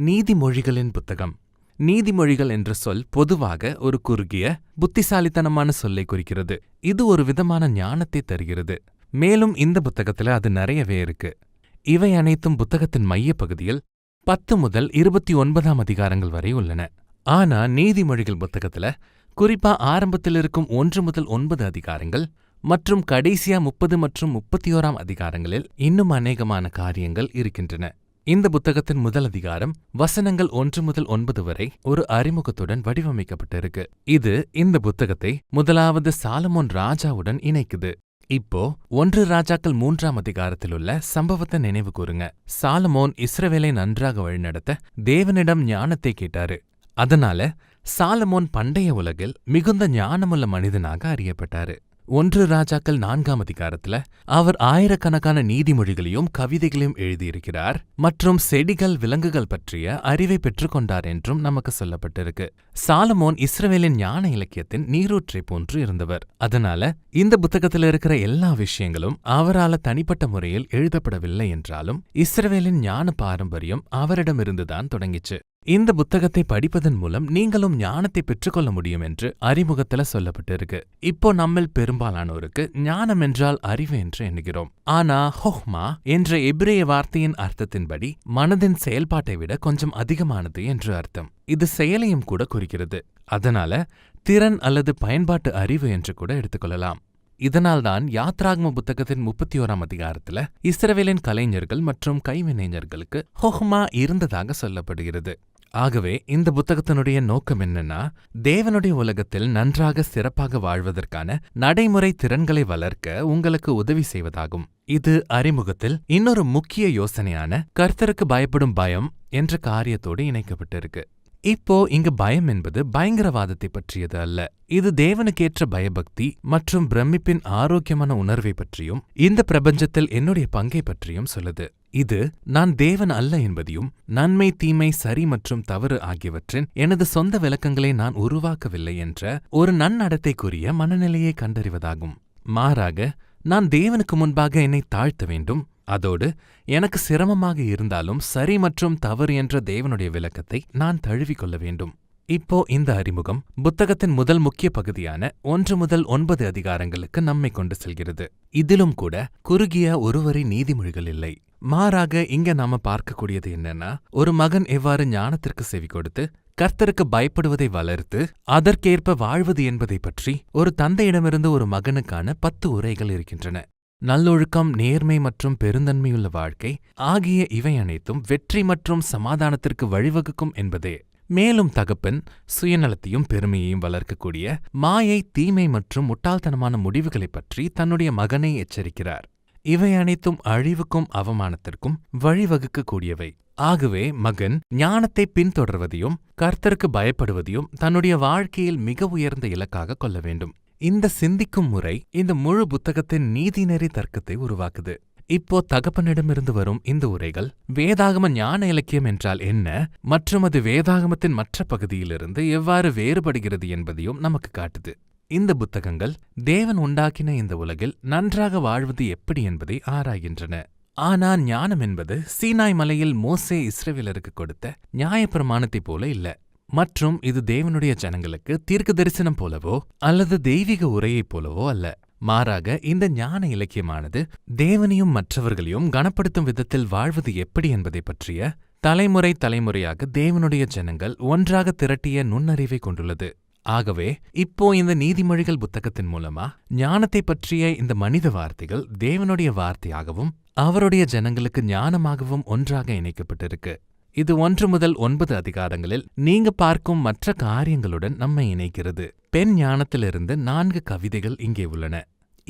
நீதிமொழிகளின் புத்தகம். நீதிமொழிகள் என்ற சொல் பொதுவாக ஒரு குறுகிய புத்திசாலித்தனமான சொல்லை குறிக்கிறது. இது ஒரு விதமான ஞானத்தை தருகிறது. மேலும் இந்த புத்தகத்துல அது நிறையவே இருக்கு. இவை அனைத்தும் புத்தகத்தின் மையப் பகுதியில் பத்து முதல் இருபத்தி ஒன்பதாம் அதிகாரங்கள் வரை உள்ளன. ஆனா நீதிமொழிகள் புத்தகத்துல குறிப்பா ஆரம்பத்தில் இருக்கும் ஒன்று முதல் ஒன்பது அதிகாரங்கள் மற்றும் கடைசியா முப்பது மற்றும் முப்பத்தி ஓராம் அதிகாரங்களில் இன்னும் அநேகமான காரியங்கள் இருக்கின்றன. இந்த புத்தகத்தின் முதல் அதிகாரம் வசனங்கள் ஒன்று முதல் ஒன்பது வரை ஒரு அறிமுகத்துடன் வடிவமைக்கப்பட்டிருக்கு. இது இந்த புத்தகத்தை முதலாவது சாலமோன் ராஜாவுடன் இணைக்குது. இப்போ ஒன்று ராஜாக்கள் மூன்றாம் அதிகாரத்தில் உள்ள சம்பவத்தை நினைவு கூறுங்க. சாலமோன் இஸ்ரவேலை நன்றாக வழிநடத்த தேவனிடம் ஞானத்தை கேட்டாரு. அதனால சாலமோன் பண்டைய உலகில் மிகுந்த ஞானமுள்ள மனிதனாக அறியப்பட்டாரு. ஒன்று ராஜாக்கள் நான்காம் அதிகாரத்துல அவர் ஆயிரக்கணக்கான நீதிமொழிகளையும் கவிதைகளையும் எழுதியிருக்கிறார் மற்றும் செடிகள் விலங்குகள் பற்றிய அறிவை பெற்றுக்கொண்டார் என்றும் நமக்கு சொல்லப்பட்டிருக்கு. சாலமோன் இஸ்ரவேலின் ஞான இலக்கியத்தின் நீரூற்றை போன்று இருந்தவர். அதனால இந்த புத்தகத்தில் இருக்கிற எல்லா விஷயங்களும் அவரால தனிப்பட்ட முறையில் எழுதப்படவில்லை என்றாலும் இஸ்ரவேலின் ஞான பாரம்பரியம் அவரிடமிருந்துதான் தொடங்கிச்சு. இந்த புத்தகத்தை படிப்பதன் மூலம் நீங்களும் ஞானத்தை பெற்றுக்கொள்ள முடியும் என்று அறிமுகத்துல சொல்லப்பட்டிருக்கு. இப்போ நம்மில் பெரும்பாலானோருக்கு ஞானம் என்றால் அறிவு என்று எண்ணுகிறோம். ஆனா ஹொஹ்மா என்ற எபிரேய வார்த்தையின் அர்த்தத்தின்படி மனதின் செயல்பாட்டை விட கொஞ்சம் அதிகமானது என்று அர்த்தம். இது செயலையும் கூட குறிக்கிறது. அதனால திறன் அல்லது பயன்பாட்டு அறிவு என்று கூட எடுத்துக்கொள்ளலாம். இதனால்தான் யாத்ராகம புத்தகத்தின் முப்பத்தி ஓராம் அதிகாரத்துல இஸ்ரவேலின் கலைஞர்கள் மற்றும் கைவினைஞர்களுக்கு ஹொஹ்மா இருந்ததாக சொல்லப்படுகிறது. ஆகவே இந்த புத்தகத்தினுடைய நோக்கம் என்னன்னா தேவனுடைய உலகத்தில் நன்றாக சிறப்பாக வாழ்வதற்கான நடைமுறை திறன்களை வளர்க்க உங்களுக்கு உதவி செய்வதாகும். இது அறிமுகத்தில் இன்னொரு முக்கிய யோசனையான கர்த்தருக்கு பயப்படும் பயம் என்ற காரியத்தோடு இணைக்கப்பட்டிருக்கு. இப்போ இங்கு பயம் என்பது பயங்கரவாதத்தை பற்றியது அல்ல. இது தேவனுக்கேற்ற பயபக்தி மற்றும் பிரமிப்பின் ஆரோக்கியமான உணர்வை பற்றியும் இந்த பிரபஞ்சத்தில் என்னுடைய பங்கை பற்றியும் சொல்லுது. இது நான் தேவன் அல்ல என்பதையும் நன்மை தீமை சரி மற்றும் தவறு ஆகியவற்றின் எனது சொந்த விளக்கங்களை நான் உருவாக்கவில்லை என்ற ஒரு நன்னடத்தைக்குரிய மனநிலையை கண்டறிவதாகும். மாறாக நான் தேவனுக்கு முன்பாக என்னை தாழ்த்த வேண்டும் அதோடு எனக்கு சிரமமாக இருந்தாலும் சரி மற்றும் தவறு என்ற தேவனுடைய விளக்கத்தை நான் தழுவிக்கொள்ள வேண்டும். இப்போ இந்த அறிமுகம் புத்தகத்தின் முதல் முக்கிய பகுதியான ஒன்று முதல் ஒன்பது அதிகாரங்களுக்கு நம்மை கொண்டு செல்கிறது. இதிலும் கூட குறுகிய ஒருவரி நீதிமொழிகள் இல்லை. மாறாக இங்க நாம பார்க்கக்கூடியது என்னன்னா ஒரு மகன் எவ்வாறு ஞானத்திற்கு செவி கொடுத்து கர்த்தருக்கு பயப்படுவதை வளர்த்து அதற்கேற்ப வாழ்வது என்பதை பற்றி ஒரு தந்தையிடமிருந்து ஒரு மகனுக்கான பத்து உரைகள் இருக்கின்றன. நல்லொழுக்கம் நேர்மை மற்றும் பெருந்தன்மையுள்ள வாழ்க்கை ஆகிய இவை அனைத்தும் வெற்றி மற்றும் சமாதானத்திற்கு வழிவகுக்கும் என்பதே. மேலும் தகப்பன் சுயநலத்தையும் பெருமையையும் வளர்க்கக்கூடிய மாயை தீமை மற்றும் முட்டாள்தனமான முடிவுகளைப் பற்றி தன்னுடைய மகனை எச்சரிக்கிறார். இவை அனைத்தும் அழிவுக்கும் அவமானத்திற்கும் வழிவகுக்கக்கூடியவை. ஆகவே மகன் ஞானத்தை பின்தொடர்வதையும் கர்த்தருக்கு பயப்படுவதையும் தன்னுடைய வாழ்க்கையில் மிக உயர்ந்த இலக்காக கொள்ள வேண்டும். இந்த சிந்திக்கும் முறை இந்த முழு புத்தகத்தின் நீதிநெறி தர்க்கத்தை உருவாக்குது. இப்போ தகப்பனிடமிருந்து வரும் இந்த உரைகள் வேதாகம ஞான இலக்கியம் என்றால் என்ன? மற்றும் அது வேதாகமத்தின் மற்ற பகுதியிலிருந்து எவ்வாறு வேறுபடுகிறது என்பதையும் நமக்கு காட்டுது. இந்த புத்தகங்கள் தேவன் உண்டாக்கின இந்த உலகில் நன்றாக வாழ்வது எப்படி என்பதை ஆராய்கின்றன. ஆனா ஞானம் என்பது சீனாய் மலையில் மோசே இஸ்ரேவிலருக்கு கொடுத்த நியாயப்பிரமாணத்தைப் போல இல்ல. மற்றும் இது தேவனுடைய ஜனங்களுக்கு தீர்க்க தரிசனம் போலவோ அல்லது தெய்வீக உரையைப் போலவோ அல்ல. மாறாக இந்த ஞான இலக்கியமானது தேவனையும் மற்றவர்களையும் கனப்படுத்தும் விதத்தில் வாழ்வது எப்படி என்பதை பற்றிய தலைமுறை தலைமுறையாக தேவனுடைய ஜனங்கள் ஒன்றாக திரட்டிய நுண்ணறிவை கொண்டுள்ளது. ஆகவே இப்போ இந்த நீதிமொழிகள் புத்தகத்தின் மூலமா ஞானத்தை பற்றிய இந்த மனித வார்த்தைகள் தேவனுடைய வார்த்தையாகவும் அவருடைய ஜனங்களுக்கு ஞானமாகவும் ஒன்றாக இணைக்கப்பட்டிருக்கு. இது ஒன்று முதல் ஒன்பது அதிகாரங்களில் நீங்க பார்க்கும் மற்ற காரியங்களுடன் நம்மை இணைக்கிறது. பெண் ஞானத்திலிருந்து நான்கு கவிதைகள் இங்கே உள்ளன.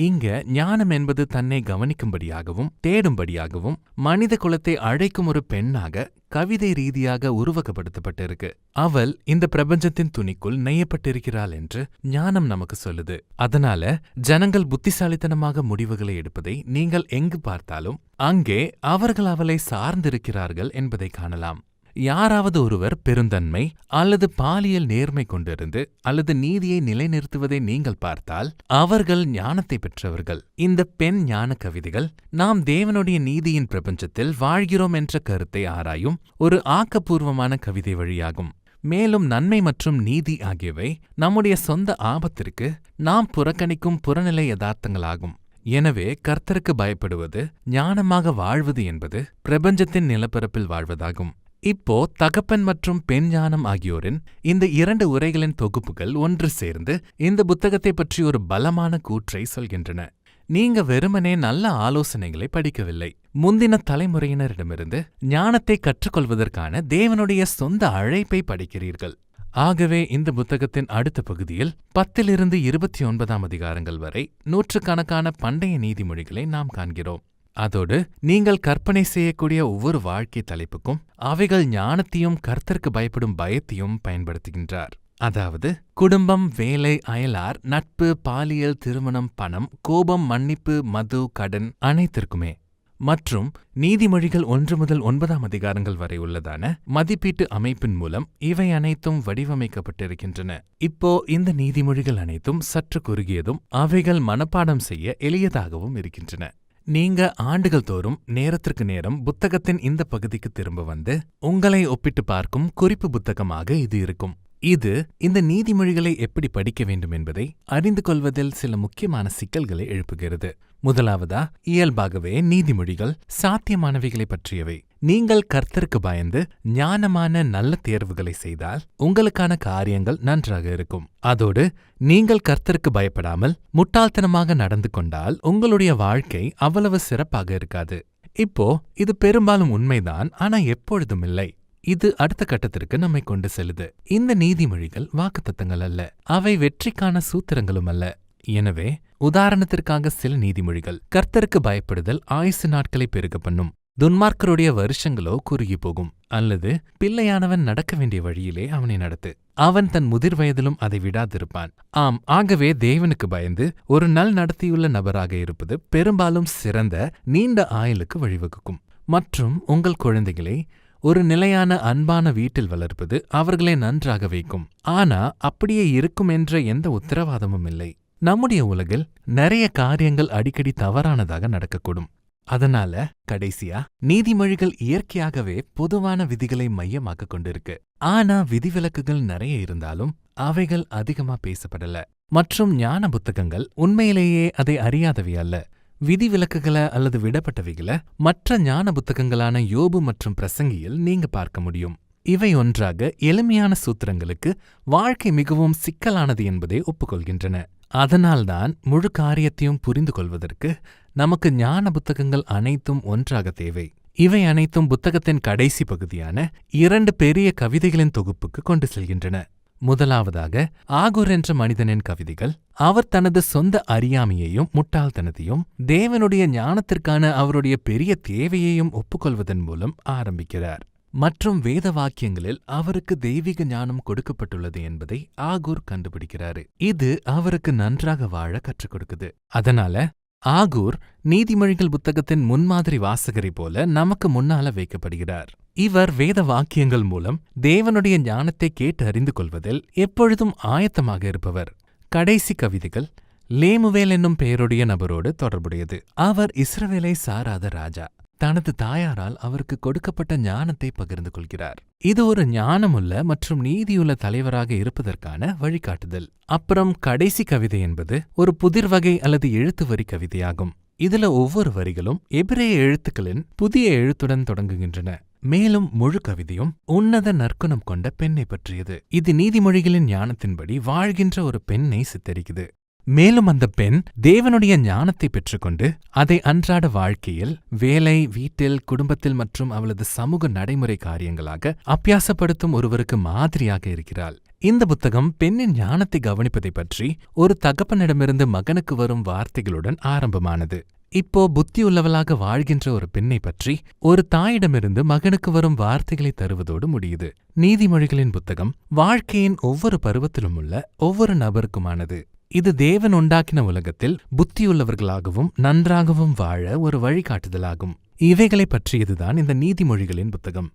இங்க ஞானம் என்பது தன்னை கவனிக்கும்படியாகவும் தேடும்படியாகவும் மனித குலத்தை அழைக்கும் ஒரு பெண்ணாக கவிதை ரீதியாக உருவகப்படுத்தப்பட்டிருக்கு. அவள் இந்த பிரபஞ்சத்தின் துணிக்குள் நெய்யப்பட்டிருக்கிறாள் என்று ஞானம் நமக்கு சொல்லுது. அதனால ஜனங்கள் புத்திசாலித்தனமாக முடிவுகளை எடுப்பதை நீங்கள் எங்கு பார்த்தாலும் அங்கே அவர்கள் அவளை சார்ந்திருக்கிறார்கள் என்பதை காணலாம். யாராவது ஒருவர் பெருந்தன்மை அல்லது பாலியல் நேர்மை கொண்டிருந்து அல்லது நீதியை நிலைநிறுத்துவதை நீங்கள் பார்த்தால் அவர்கள் ஞானத்தை பெற்றவர்கள். இந்த பெண் ஞான கவிதைகள் நாம் தேவனுடைய நீதியின் பிரபஞ்சத்தில் வாழ்கிறோம் என்ற கருத்தை ஆராயும் ஒரு ஆக்கப்பூர்வமான கவிதை வழியாகும். மேலும் நன்மை மற்றும் நீதி ஆகியவை நம்முடைய சொந்த ஆபத்திற்கு நாம் புறக்கணிக்கும் புறநிலை யதார்த்தங்களாகும். எனவே கர்த்தருக்கு பயப்படுவது ஞானமாக வாழ்வது என்பது பிரபஞ்சத்தின் நிலப்பரப்பில் வாழ்வதாகும். இப்போ தகப்பன் மற்றும் பெண் ஞானம் ஆகியோரின் இந்த இரண்டு உரைகளின் தொகுப்புகள் ஒன்று சேர்ந்து இந்த புத்தகத்தை பற்றி ஒரு பலமான கூற்றை சொல்கின்றன. நீங்க வெறுமனே நல்ல ஆலோசனைகளை படிக்கவில்லை. முந்தின தலைமுறையினரிடமிருந்து ஞானத்தை கற்றுக்கொள்வதற்கான தேவனுடைய சொந்த அழைப்பை படிக்கிறீர்கள். ஆகவே இந்த புத்தகத்தின் அடுத்த பகுதியில் பத்திலிருந்து இருபத்தி ஒன்பதாம் அதிகாரங்கள் வரை நூற்றுக்கணக்கான பண்டைய நீதிமொழிகளை நாம் காண்கிறோம். அதோடு நீங்கள் கற்பனை செய்யக்கூடிய ஒவ்வொரு வாழ்க்கை தலைப்புக்கும் அவைகள் ஞானத்தையும் கர்த்தருக்கு பயப்படும் பயத்தையும் பயன்படுத்துகின்றார். அதாவது குடும்பம் வேலை அயலார் நட்பு பாலியல் திருமணம் பணம் கோபம் மன்னிப்பு மது கடன் அனைத்திற்குமே. மற்றும் நீதிமொழிகள் ஒன்று முதல் ஒன்பதாம் அதிகாரங்கள் வரை உள்ளதான மதிப்பீட்டு அமைப்பின் மூலம் இவை அனைத்தும் வடிவமைக்கப்பட்டிருக்கின்றன. இப்போ இந்த நீதிமொழிகள் அனைத்தும் சற்று குறுகியதும் அவைகள் மனப்பாடம் செய்ய எளியதாகவும் இருக்கின்றன. நீங்க ஆண்டுகள் தோறும் நேரத்திற்கு நேரம் புத்தகத்தின் இந்த பகுதிக்கு திரும்ப வந்து உங்களை ஒப்பிட்டு பார்க்கும் குறிப்பு புத்தகமாக இது இருக்கும். இது இந்த நீதிமொழிகளை எப்படி படிக்க வேண்டும் என்பதை அறிந்து கொள்வதில் சில முக்கியமான சிக்கல்களை எழுப்புகிறது. முதலாவதா இயல்பாகவே நீதிமொழிகள் சாத்தியமானவைகளை பற்றியவை. நீங்கள் கர்த்தருக்கு பயந்து ஞானமான நல்ல தேர்வுகளை செய்தால் உங்களுக்கான காரியங்கள் நன்றாக இருக்கும். அதோடு நீங்கள் கர்த்தருக்கு பயப்படாமல் முட்டாள்தனமாக நடந்து கொண்டால் உங்களுடைய வாழ்க்கை அவ்வளவு சிறப்பாக இருக்காது. இப்போ இது பெரும்பாலும் உண்மைதான் ஆனா எப்பொழுதும் இல்லை. இது அடுத்த கட்டத்திற்கு நம்மை கொண்டு செல்லுது. இந்த நீதிமொழிகள் வாக்குத்தத்தங்கள் அல்ல அவை வெற்றிக்கான சூத்திரங்களும் அல்ல. எனவே உதாரணத்திற்காக சில நீதிமொழிகள். கர்த்தருக்கு பயப்படுதல் ஆயுசு நாட்களை பெருக பண்ணும். துன்மார்க்கருடைய வருஷங்களோ குறுகி போகும். அல்லது பிள்ளையானவன் நடக்க வேண்டிய வழியிலே அவனை நடத்து. அவன் தன் முதிர் வயதிலும் அதை விடாதிருப்பான். ஆம் ஆகவே தேவனுக்கு பயந்து ஒரு நல் நடத்தியுள்ள நபராக இருப்பது பெரும்பாலும் சிறந்த நீண்ட ஆயுளுக்கு வழிவகுக்கும். மற்றும் உங்கள் குழந்தைகளை ஒரு நிலையான அன்பான வீட்டில் வளர்ப்பது அவர்களை நன்றாக வைக்கும். ஆனா அப்படியே இருக்கும் என்ற எந்த உத்தரவாதமும் இல்லை. நம்முடைய உலகில் நிறைய காரியங்கள் அடிக்கடி தவறானதாக நடக்கக்கூடும். அதனால கடைசியா நீதிமொழிகள் இயற்கையாகவே பொதுவான விதிகளை மையமாக கொண்டிருக்கு. ஆனா விதிவிலக்குகள் நிறைய இருந்தாலும் அவைகள் அதிகமா பேசப்படல. மற்றும் ஞான புத்தகங்கள் உண்மையிலேயே அதை அறியாதவை அல்ல. விதிவிலக்குகளை அல்லது விடப்பட்டவைகளை மற்ற ஞான புத்தகங்களான யோபு மற்றும் பிரசங்கியில் நீங்க பார்க்க முடியும். இவை ஒன்றாக எளிமையான சூத்திரங்களுக்கு வாழ்க்கை மிகவும் சிக்கலானது என்பதை ஒப்புக்கொள்கின்றன. அதனால்தான் முழு காரியத்தையும் புரிந்து கொள்வதற்கு நமக்கு ஞான புத்தகங்கள் அனைத்தும் ஒன்றாக தேவை. இவை அனைத்தும் புத்தகத்தின் கடைசி பகுதியான இரண்டு பெரிய கவிதைகளின் தொகுப்புக்கு கொண்டு செல்கின்றன. முதலாவதாக ஆகூர் என்ற மனிதனின் கவிதைகள் அவர் தனது சொந்த அறியாமையையும் முட்டாள்தனத்தையும் தேவனுடைய ஞானத்திற்கான அவருடைய பெரிய தேவையையும் ஒப்புக்கொள்வதன் மூலம் ஆரம்பிக்கிறார். மற்றும் வேத வாக்கியங்களில் அவருக்கு தெய்வீக ஞானம் கொடுக்கப்பட்டுள்ளது என்பதை ஆகூர் கண்டுபிடிக்கிறாரு. இது அவருக்கு நன்றாக வாழ கற்றுக் கொடுக்குது. அதனால ஆகூர் நீதிமொழிகள் புத்தகத்தின் முன்மாதிரி வாசகரை போல நமக்கு முன்னால வைக்கப்படுகிறார். இவர் வேத வாக்கியங்கள் மூலம் தேவனுடைய ஞானத்தை கேட்டு அறிந்து கொள்வதில் எப்பொழுதும் ஆயத்தமாக இருப்பவர். கடைசி கவிதைகள் லேமுவேல் என்னும் பெயருடைய நபரோடு தொடர்புடையது. அவர் இஸ்ரவேலை சாராத ராஜா. தனது தாயாரால் அவருக்கு கொடுக்கப்பட்ட ஞானத்தை பகிர்ந்து கொள்கிறார். இது ஒரு ஞானமுள்ள மற்றும் நீதியுள்ள தலைவராக இருப்பதற்கான வழிகாட்டுதல். அப்புறம் கடைசி கவிதை என்பது ஒரு புதிர் வகை அல்லது எழுத்து வரி கவிதையாகும். இதுல ஒவ்வொரு வரிகளும் எபிரேய எழுத்துக்களின் புதிய எழுத்துடன் தொடங்குகின்றன. மேலும் முழு கவிதையும் உன்னத நற்குணம் கொண்ட பெண்ணை பற்றியது. இது நீதிமொழிகளின் ஞானத்தின்படி வாழ்கின்ற ஒரு பெண்ணை சித்தரிக்குது. மேலும் அந்த பெண் தேவனுடைய ஞானத்தை பெற்றுக்கொண்டு அதை அன்றாட வாழ்க்கையில் வேலை வீட்டில் குடும்பத்தில் மற்றும் அவளது சமூக நடைமுறை காரியங்களாக அப்பியாசப்படுத்தும் ஒருவருக்கு மாதிரியாக இருக்கிறாள். இந்த புத்தகம் பெண்ணின் ஞானத்தை கவனிப்பதை பற்றி ஒரு தகப்பனிடமிருந்து மகனுக்கு வரும் வார்த்தைகளுடன் ஆரம்பமானது. இப்போ புத்தியுள்ளவளாக வாழ்கின்ற ஒரு பெண்ணை பற்றி ஒரு தாயிடமிருந்து மகனுக்கு வரும் வார்த்தைகளை தருவதோடு முடியுது. நீதிமொழிகளின் புத்தகம் வாழ்க்கையின் ஒவ்வொரு பருவத்திலும் உள்ள ஒவ்வொரு நபருக்குமானது. இது தேவன் உண்டாக்கின உலகத்தில் புத்தியுள்ளவர்களாகவும் நன்றாகவும் வாழ ஒரு வழிகாட்டுதலாகும். இவைகளைப் பற்றியதுதான் இந்த நீதிமொழிகளின் புத்தகம்.